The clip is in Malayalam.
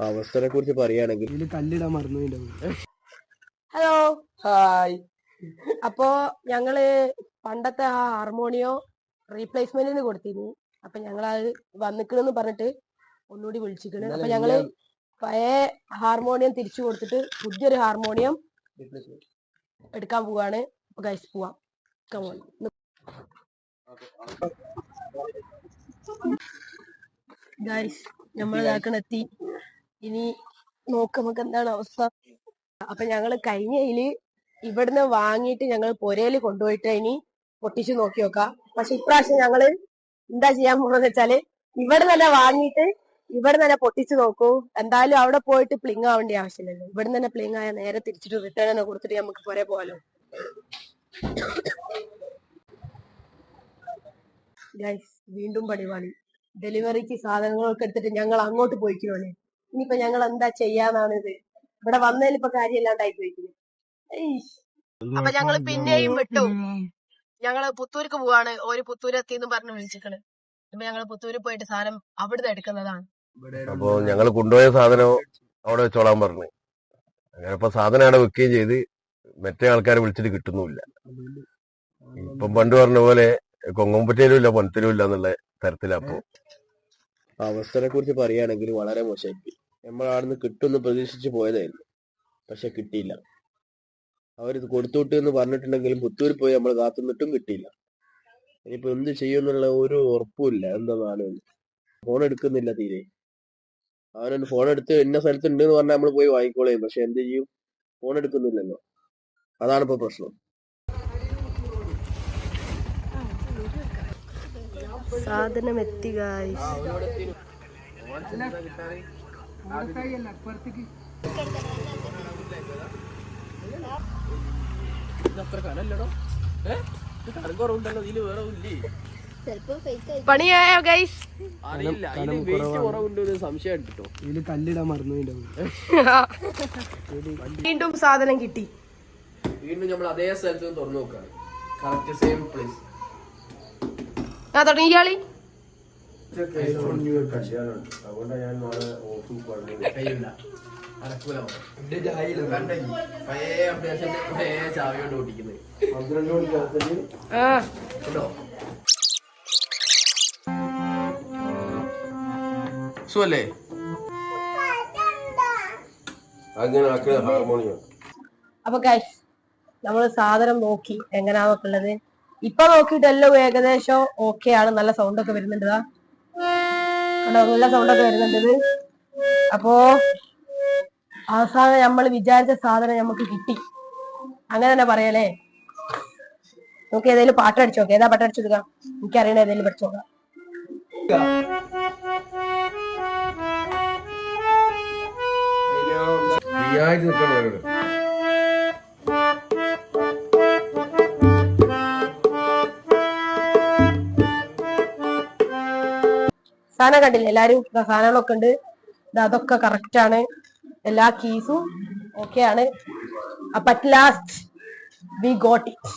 അവസ്ഥനെ കുറിച്ച് പറയുകയാണെങ്കിൽ ഇതിൽ കല്ലിടാൻ മറന്നു ഹലോ. ഹായ്. അപ്പോ ഞങ്ങൾ പണ്ടത്തെ ആ ഹാർമോണിയോ റീപ്ലേസ്മെന്റിന് കൊടുത്തിരുന്നു. അപ്പൊ ഞങ്ങൾ അത് വന്നിക്കണെന്ന് പറഞ്ഞിട്ട് ഒന്നുകൂടി വിളിച്ചിക്കണ്. അപ്പൊ ഞങ്ങൾ പഴയ ഹാർമോണിയം തിരിച്ചു കൊടുത്തിട്ട് പുതിയൊരു ഹാർമോണിയം എടുക്കാൻ പോവാണ്. അപ്പൊ ഗൈസ് പോവാം. Come ഗൈസ് നമ്മൾ ഇതാക്കണെത്തി. ഇനി നോക്ക് നമുക്ക് എന്താണ് അവസ്ഥ? അപ്പൊ ഞങ്ങൾ കഴിഞ്ഞതിൽ ഇവിടുന്ന് വാങ്ങിയിട്ട് ഞങ്ങൾ പൊരയിൽ കൊണ്ടുപോയിട്ട് ഇനി പൊട്ടിച്ചു നോക്കി നോക്കാം പക്ഷെ ഇപ്രാവശ്യം ഞങ്ങൾ എന്താ ചെയ്യാൻ പോണെന്ന് വെച്ചാൽ ഇവിടെ തന്നെ വാങ്ങിയിട്ട് ഇവിടെ തന്നെ പൊട്ടിച്ചു നോക്കൂ. എന്തായാലും അവിടെ പോയിട്ട് പ്ലിങ് ആവേണ്ട ആവശ്യമില്ലല്ലോ. ഇവിടെ തന്നെ പ്ലിങ് ആയ നേരെ തിരിച്ചിട്ട് റിട്ടേൺ തന്നെ കൊടുത്തിട്ട് നമുക്ക് പോരെ പോകാലോ ഗൈസ് വീണ്ടും പടിപാടി ഡെലിവറിക്ക് സാധനങ്ങളൊക്കെ എടുത്തിട്ട് ഞങ്ങൾ അങ്ങോട്ട് പോയിക്കോളെ ഇനിയിപ്പോ ഞങ്ങൾ എന്താ ചെയ്യാന്നാണ് ഇത് ഇവിടെ വന്നതിൽ ഇപ്പൊ കാര്യമില്ലാണ്ടായി പോയിക്കുന്നു അപ്പൊ ഞങ്ങൾ പിന്നെയും വിട്ടു. ഞങ്ങൾ പുത്തൂർക്ക് പോവാണ്. ഒരു പുത്തൂർ എത്തിന്ന് പറഞ്ഞു വിളിച്ചിക്കണ്. ഇപ്പൊ ഞങ്ങൾ പുത്തൂര് പോയിട്ട് സാധനം അവിടുന്ന് എടുക്കുന്നതാണ്. അപ്പൊ ഞങ്ങൾ കൊണ്ടുപോയ സാധനം അവിടെ വെച്ചോളാൻ പറഞ്ഞു. അങ്ങനെ ഇപ്പൊ സാധനം അവിടെ വെക്കുകയും ചെയ്ത് മറ്റേ ആൾക്കാരെ വിളിച്ചിട്ട് കിട്ടുന്നുമില്ല. ഇപ്പം പണ്ട് പറഞ്ഞ പോലെ കൊങ്ങമ്പറ്റയിലും ഇല്ല പൊനത്തിലും ഇല്ല എന്നുള്ള തരത്തിലപ്പോ അവസ്ഥനെ കുറിച്ച് പറയുകയാണെങ്കിൽ വളരെ മോശമായിപ്പോയി നമ്മൾ അവിടുന്ന് കിട്ടുമെന്ന് പ്രതീക്ഷിച്ച് പോയതായിരുന്നു. പക്ഷെ കിട്ടിയില്ല. അവരിത് കൊടുത്തുവിട്ടു എന്ന് പറഞ്ഞിട്ടുണ്ടെങ്കിലും പുത്തൂരിൽ പോയി നമ്മൾ കാത്തുനിന്നിട്ടും കിട്ടിയില്ല. ഇനിയിപ്പോ എന്ത് ചെയ്യുമെന്നുള്ള ഒരു ഉറപ്പുമില്ല. എന്താണെന്ന് ഫോൺ എടുക്കുന്നില്ല തീരെ. അവനൊന്ന് ഫോൺ എടുത്ത് ഇന്ന സ്ഥലത്തുണ്ട് എന്ന് പറഞ്ഞാൽ നമ്മൾ പോയി വാങ്ങിക്കോളേ. പക്ഷെ എന്ത് ചെയ്യും? ഫോൺ എടുക്കുന്നില്ലല്ലോ. അതാണ് ഇപ്പൊ പ്രശ്നം. സാധനം എത്തി പണിയായോ ഗൈസ് അറിയില്ല ഇതിൽ കല്ലിടാൻ മറന്നു വീണ്ടും സാധനം കിട്ടി. വീണ്ടും നമ്മൾ അതേ സ്ഥലത്ത് തുറന്നു നോക്കാണ്. കറക്റ്റ് സെയിം പ്ലേസ് ആ കേട്ടോ സുല്ലേ അങ്ങനെ ഹാർമോണിയം അപ്പൊ ഗൈസ് നമ്മൾ സാധനം നോക്കി എങ്ങനാ ഉള്ളത് ഇപ്പൊ നോക്കിയിട്ട് ഏകദേശം ഓക്കെ ആണ്. നല്ല സൗണ്ട് ഒക്കെ വരുന്നുണ്ട് കണ്ടോ? നല്ല സൗണ്ട് ഒക്കെ വരുന്നുണ്ട് അപ്പോ അവസാനം നമ്മൾ വിചാരിച്ച സാധനം നമുക്ക് കിട്ടി. അങ്ങനെ തന്നെ പറയലേ നമുക്ക് ഏതെങ്കിലും പാട്ട് അടിച്ചു നോക്കാം. ഏതാ പാട്ട് അടിച്ചു കൊടുക്കാം? എനിക്കറിയണ ഏതെങ്കിലും പഠിച്ചു നോക്കാം. ഖസാന കണ്ടില്ലേ? എല്ലാരും ഖസാനകളൊക്കെ ഉണ്ട്. അതൊക്കെ കറക്റ്റ് ആണ്. എല്ലാ കീസും ഓക്കെ ആണ്. അപ്പൊ at last we got it